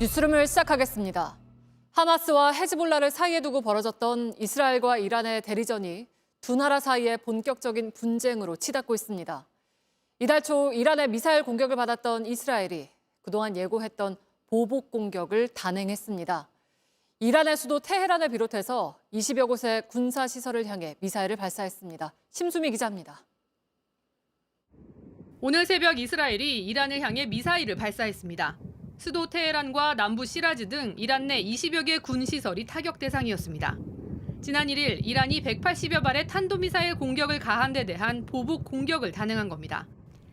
뉴스룸을 시작하겠습니다. 하마스와 헤즈볼라를 사이에 두고 벌어졌던 이스라엘과 이란의 대리전이 두 나라 사이의 본격적인 분쟁으로 치닫고 있습니다. 이달 초 이란의 미사일 공격을 받았던 이스라엘이 그동안 예고했던 보복 공격을 단행했습니다. 이란의 수도 테헤란을 비롯해서 20여 곳의 군사 시설을 향해 미사일을 발사했습니다. 심수미 기자입니다. 오늘 새벽 이스라엘이 이란을 향해 미사일을 발사했습니다. 수도 테헤란과 남부 시라즈 등 이란 내 20여 개 군 시설이 타격 대상이었습니다. 지난 1일 이란이 180여 발의 탄도미사일 공격을 가한 데 대한 보복 공격을 단행한 겁니다.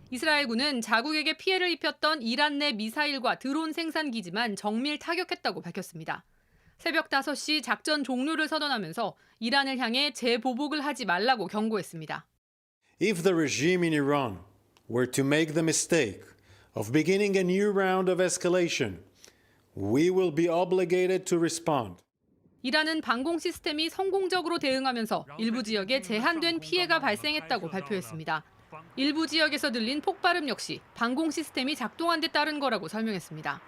이스라엘군은 자국에게 피해를 입혔던 이란 내 미사일과 드론 생산 기지만 정밀 타격했다고 밝혔습니다. 새벽 5시 작전 종료를 선언하면서 이란을 향해 재보복을 하지 말라고 경고했습니다. If the regime in Iran were to make the mistake of beginning a new round of escalation, we will be obligated to respond. 이란은 방공 시스템이 성공적으로 대응하면서 일부 지역에 제한된 피해가 발생했다고 발표했습니다. 일부 지역에서 들린 폭발음 역시 방공 시스템이 작동한 데 따른 거라고 설명했습니다.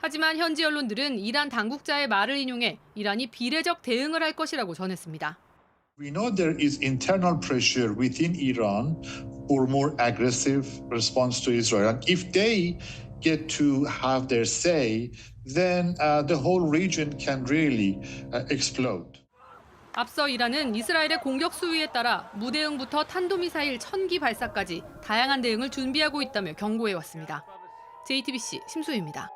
하지만 현지 언론들은 이란 당국자의 말을 인용해 이란이 비례적 대응을 할 것이라고 전했습니다. We know there is internal pressure within Iran for more aggressive response to Israel. And if they get to have their say, then uh, the whole region can really uh, explode. 앞서 이란은 이스라엘의 공격 수위에 따라 무대응부터 탄도미사일 1000기 발사까지 다양한 대응을 준비하고 있다며 경고해 왔습니다. JTBC 심수희입니다.